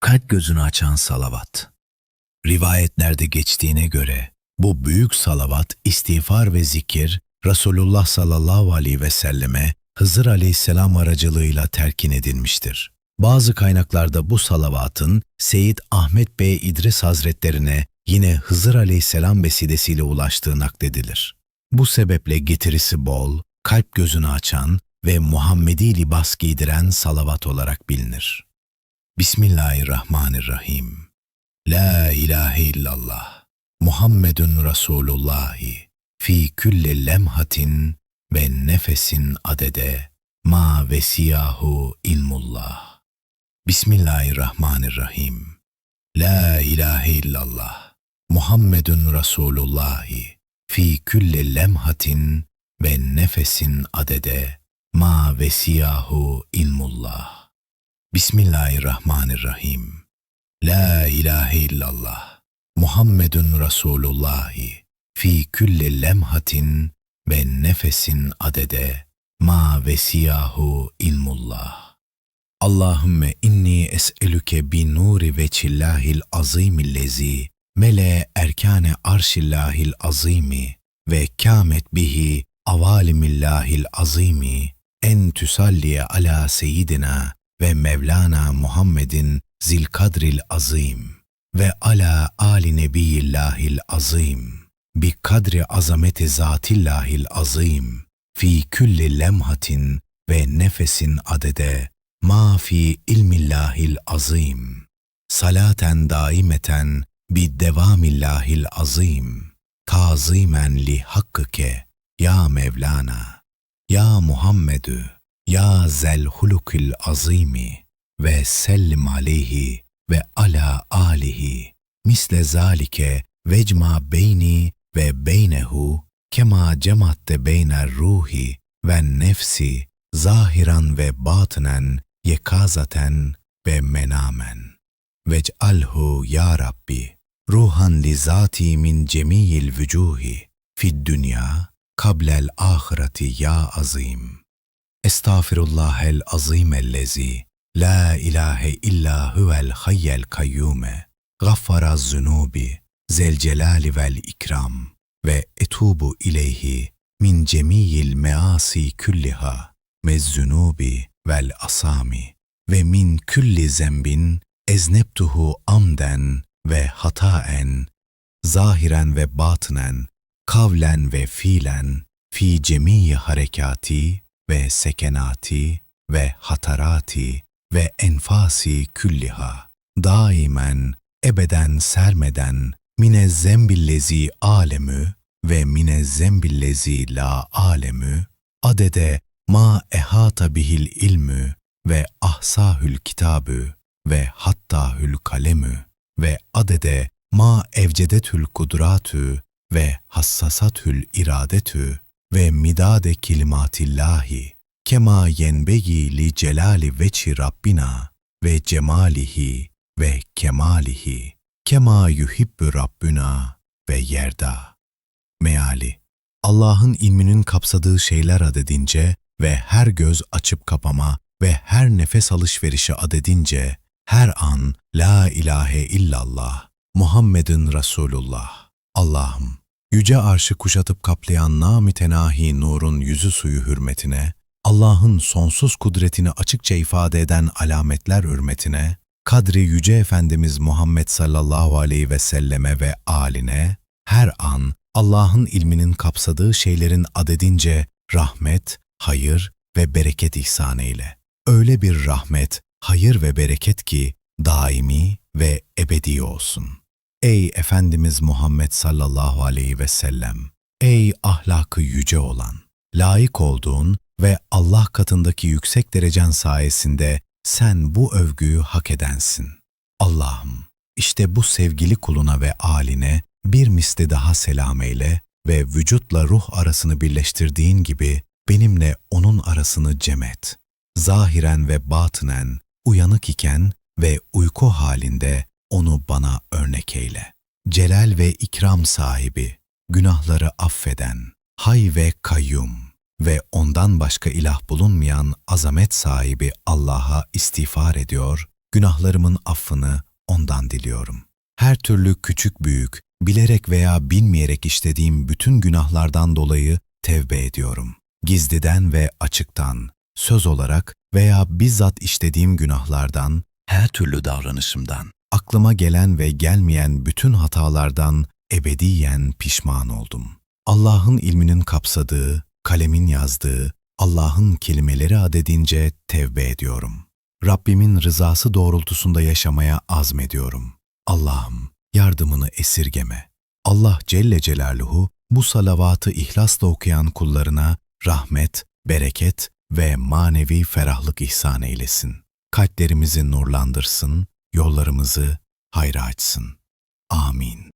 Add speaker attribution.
Speaker 1: kalp gözünü açan salavat. Rivayetlerde geçtiğine göre bu büyük salavat, istiğfar ve zikir Resulullah sallallahu aleyhi ve selleme Hızır aleyhisselam aracılığıyla terkin edilmiştir. Bazı kaynaklarda bu salavatın Seyyid Ahmet Bey İdris Hazretlerine yine Hızır aleyhisselam vesilesiyle ulaştığı nakledilir. Bu sebeple getirisi bol, kalp gözünü açan ve Muhammedi libas giydiren salavat olarak bilinir. Bismillahirrahmanirrahim. La ilahe illallah. Muhammedun Resulullahi. Fi külli lemhatin ve nefesin adede. Ma vesiyahu ilmullah. Bismillahirrahmanirrahim. La ilahe illallah. Muhammedun Resulullahi. Fi külli lemhatin ve nefesin adede. Ma vesiyahu ilmullah. Bismillahirrahmanirrahim. La ilahe illallah. Muhammedun Resulullahi. Fi külli lemhatin ve nefesin adede. Ma vesiyahu ilmullah. Allahümme inni es'elüke bi nuri ve çillahil azimillezi mele erkane arşillahil azimi ve kâmet bihi avalimillahil azimi en tüsalliye ala seyyidina ve Mevlana Muhammedin zil kadril azim ve ala ali nebiyillahil azim bi kadri azameti zatillahil azim fi külli lemhatin ve nefesin adede ma fi ilmillahil azim salaten daimeten bi devamillahil azim tazimen li hakkıke ya Mevlana ya Muhammedü ya zel hulukil azimi ve sellim aleyhi ve ala alihi misle zalike vecma beyni ve beynehu kema cematte beyner ruhi ve nefsi zahiran ve batınen yekazaten ve menamen. Vec'alhu ya Rabbi ruhan li zati min cemiyil vücuhi fid dünya kablel ahireti ya azim. Estağfirullahel azimellezi la ilahe illa huvel hayyel kayyume gaffara zunubi zel celali vel ikram. Ve etubu ileyhi min cemiyil measi külliha mezzunubi vel asami ve min külli zembin ezneptuhu amden ve hataen zahiren ve batınen kavlen ve fiilen fi cemiyi harekati ve sekenati ve hatarati ve enfasi külliha daimen ebeden sermeden minezzembillezi alemü ve minezzembillezi la alemü adede ma ehata bihil ilmü ve ahsahül kitabü ve hattahül kalemü ve adede ma evcedetül kudratü ve hassasatül iradetü ve midade kelimatillahi kema yenbeyi li celali veçi Rabbina ve cemalihi ve kemalihi kema yuhibbü Rabbuna ve yerda. Meali Allah'ın ilminin kapsadığı şeyler adedince ve her göz açıp kapama ve her nefes alışverişi adedince her an La ilahe illallah Muhammedin Resulullah. Allah'ım yüce arşı kuşatıp kaplayan namütenahi nurun yüzü suyu hürmetine, Allah'ın sonsuz kudretini açıkça ifade eden alametler hürmetine, kadri yüce Efendimiz Muhammed sallallahu aleyhi ve selleme ve aline, her an Allah'ın ilminin kapsadığı şeylerin adedince rahmet, hayır ve bereket ihsan eyle. Öyle bir rahmet, hayır ve bereket ki daimi ve ebedi olsun. Ey Efendimiz Muhammed sallallahu aleyhi ve sellem! Ey ahlakı yüce olan! Layık olduğun ve Allah katındaki yüksek derecen sayesinde sen bu övgüyü hak edensin. Allah'ım, işte bu sevgili kuluna ve aline bir misli daha selam eyle ve vücutla ruh arasını birleştirdiğin gibi benimle onun arasını cem et. Zahiren ve batınen, uyanık iken ve uyku halinde onu bana örnek eyle. Celal ve ikram sahibi, günahları affeden, hay ve kayyum ve ondan başka ilah bulunmayan azamet sahibi Allah'a istiğfar ediyor, günahlarımın affını ondan diliyorum. Her türlü küçük büyük, bilerek veya bilmeyerek işlediğim bütün günahlardan dolayı tevbe ediyorum. Gizliden ve açıktan, söz olarak veya bizzat işlediğim günahlardan, her türlü davranışımdan, aklıma gelen ve gelmeyen bütün hatalardan ebediyen pişman oldum. Allah'ın ilminin kapsadığı, kalemin yazdığı, Allah'ın kelimeleri adedince tevbe ediyorum. Rabbimin rızası doğrultusunda yaşamaya azmediyorum. Allah'ım yardımını esirgeme. Allah Celle Celaluhu bu salavatı ihlasla okuyan kullarına rahmet, bereket ve manevi ferahlık ihsan eylesin. Kalplerimizi nurlandırsın, yollarımızı hayra açsın. Amin.